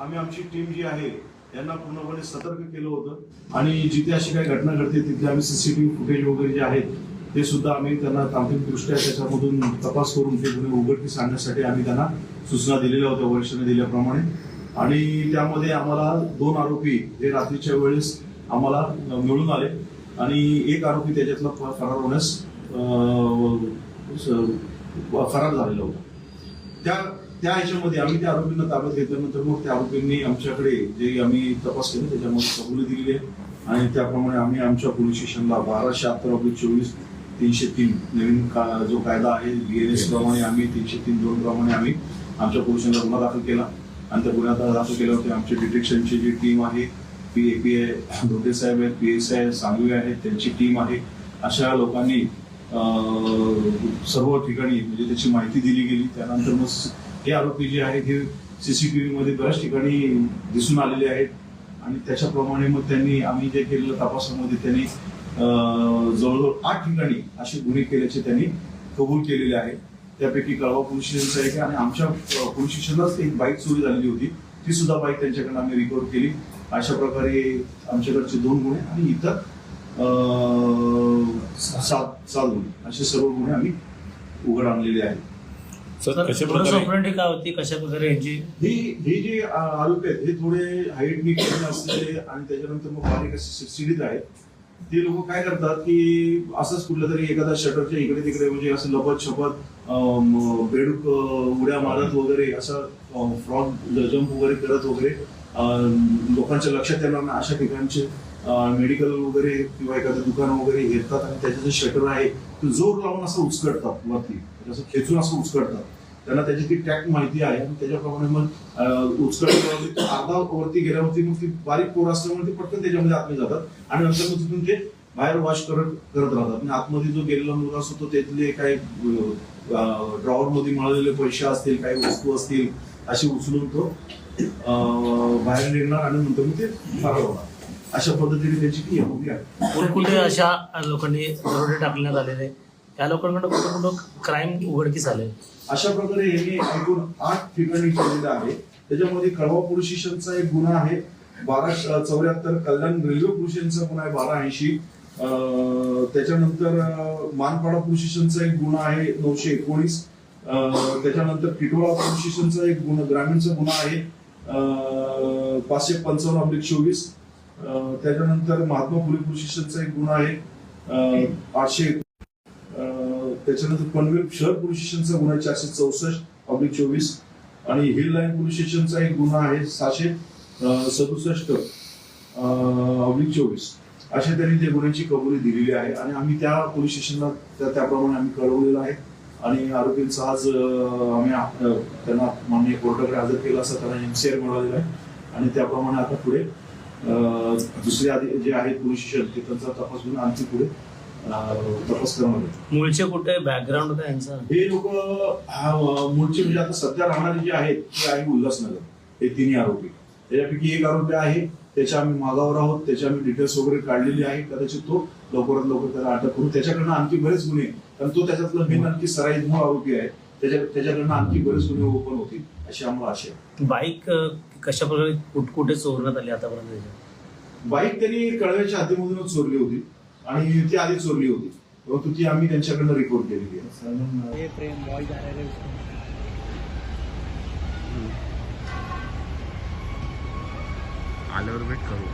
आम्ही आमची टीम जी आहे यांना पूर्णपणे सतर्क केलं होतं. आणि जिथे अशी काही घटना घडते तिथे आम्ही सीसीटीव्ही फुटेज वगैरे जे आहेत ते सुद्धा आम्ही त्यांना तांत्रिकदृष्ट्या त्याच्यामधून तपास करून ते गुन्हे उघडकीस आणण्यासाठी आम्ही त्यांना सूचना दिलेल्या होत्या वरिष्ठांनी दिल्याप्रमाणे. आणि त्यामध्ये आम्हाला दोन आरोपी हे रात्रीच्या वेळेस आम्हाला मिळून आले. आणि एक आरोपी त्याच्यातला फरार होण्यास फरार झालेला होता. त्या त्या ह्याच्यामध्ये आम्ही त्या आरोपींना ताब्यात घेतल्यानंतर मग त्या आरोपींनी आमच्याकडे जे आम्ही तपास केले त्याच्यामध्ये कबुली दिलेली आहे आणि त्याप्रमाणे आम्ही आमच्या पोलीस स्टेशनला बारा शहात्तर अब्लिक चोवीस तीनशे तीन नवीन का जो कायदा आहे बीएनएस प्रमाणे आम्ही तीनशे तीन दोन प्रमाणे आम्ही आमच्या पोलिसांना गुन्हा दाखल केला. आणि त्या गुन्ह्यात दाखल केल्यावरती आमची डिटेक्शनची जी टीम आहे पी ए पी आहे धोटे साहेब आहेत पी एस आय सांगवी आहेत त्यांची टीम आहे. अशा लोकांनी सर्व ठिकाणी म्हणजे त्याची माहिती दिली गेली. त्यानंतर मग हे आरोपी जे आहेत हे सीसीटीव्ही मध्ये बऱ्याच ठिकाणी दिसून आलेले आहेत. आणि त्याच्याप्रमाणे मग त्यांनी आम्ही जे केलेलं तपासामध्ये त्यांनी जवळजवळ आठ ठिकाणी असे गुन्हे केल्याचे त्यांनी कबूल केलेले आहे. त्यापैकी कळवा पोलीस स्टेशनचा एक आहे आणि आमच्या पोलीस स्टेशनलाच एक बाईक चोरी झालेली होती. ती सुद्धा बाईक त्यांच्याकडनं आम्ही रिकवर केली. अशा प्रकारे आमच्याकडचे दोन गुन्हे आणि इतर सात सात गुन्हे. असे सर्व गुन्हे आम्ही उघड आणलेले आहेत. सर कशा प्रकारे? स्वप्न काय होती? कशा प्रकारे यांची? ही ही जी आ- आरोपी आहेत हे थोडे हाईटनी कमी असलेले आणि त्याच्यानंतर मग बारीक असे सिडीत आहेत. ते लोक काय करतात की असंच कुठलं तरी एखाद्या शटरच्या इकडे तिकडे म्हणजे असं लपत छपत बेडूक उड्या मारत वगैरे असं फ्रॉड जम्प वगैरे करत वगैरे अं, लोकांच्या लक्षात येणार नाही. अशा ठिकाणचे मेडिकल वगैरे किंवा एखादं दुकान वगैरे घेतात आणि त्याचं जे शटर आहे ते जोर लावून असं उचकटतात वरती. म्हणजे असं खेचून असं उचकटतात त्यांना त्याची ती टॅक्ट माहिती आहे. आणि त्याच्याप्रमाणे मग उचकट अर्धा वरती गेल्यावरती मग ती बारीक पोर असल्यामुळे ते पटकन त्याच्यामध्ये आतमध्ये जातात. आणि नंतर मग तिथून ते बाहेर वॉश करत करत राहतात. आणि आतमध्ये जो गेलेला मुलगा असतो तो त्यातले काही ड्रॉवर मध्ये मिळालेले पैसे असतील काही वस्तू असतील अशी उचलून तो बाहेर निघणार आणि नंतर मग ते फरार होणार अशा पद्धतीने त्याची ती होती आहे. कुठे अशा लोकांनी दरोडे टाकण्यात आलेले? या लोकांकडे कुठं कुठं क्राईम उघडकीस आले अशा प्रकारे यांनी एकूण आठ ठिकाणी केलेलं आहे. त्याच्यामध्ये कळवा पोलीस एक गुन्हा आहे. बारा चौऱ्याहत्तर कल्याण रेल्वे पुरुषांचा गुन्हा आहे बारा ऐंशी. त्याच्यानंतर मानपाडा पुरुषांचा एक गुन्हा आहे नऊशे एकोणीस. त्याच्यानंतर किटोळा पुरुषांचा एक गुन्हा ग्रामीणचा गुन्हा आहे. पाचशे पंचावन्न अब्लिक चोवीस. त्याच्यानंतर महात्मा फुले पुरुषांचा एक गुन्हा आहे. आठशे त्याच्यानंतर पनवेल शहर पोलीस स्टेशनचा गुन्हा आहे चारशे चौसष्ट पब्लिक चोवीस. आणि हिल लाईन पोलीस स्टेशनचा एक गुन्हा आहे सहाशे सदुसष्ट ऑब्लिक चोवीस. अशा त्यांनी त्या गुन्ह्याची कबुली दिलेली आहे. आणि आम्ही त्या पोलीस स्टेशनला त्या- त्याप्रमाणे आम्ही कळवलेलं आहे. आणि आरोपींचा आज आम्ही त्यांना माननीय कोर्टाकडे हजर केला असता त्यांना एमसीआर मिळालेला आहे. आणि त्याप्रमाणे आता पुढे दुसरे आधी जे आहेत पोलीस स्टेशन ते त्यांचा तपास घेऊन आणखी पुढे. मूळचे कुठे? बॅकग्राऊंड होता यांचा. हे लोक मूळचे म्हणजे आता सध्या राहणारे जे आहेत ते आहे उल्हासनगर. हे तिन्ही आरोपी. त्याच्यापैकी एक आरोपी आहे त्याच्या आम्ही मागावर आहोत त्याचे आम्ही डिटेल्स वगैरे काढलेले आहे. कदाचित तो लवकरात लवकर त्याला अटक करू त्याच्याकडनं आणखी बरेच गुन्हे कारण तो त्याच्यातला मेन आणखी सराईत मूळ आरोपी आहे. त्याच्या त्याच्याकडनं आणखी बरेच गुन्हे ओपन होतील अशी आम्हाला आशा आहे. बाईक कशा प्रकारे कुठ- कुठे चोरण्यात आली आतापर्यंत? बाईक त्यांनी कळव्याच्या हद्दीमधूनच चोरली होती. आणि ती आधी चोरली होती. परंतु ती आम्ही त्यांच्याकडनं रिपोर्ट केलेली आहे. आल्यावर भेट करू.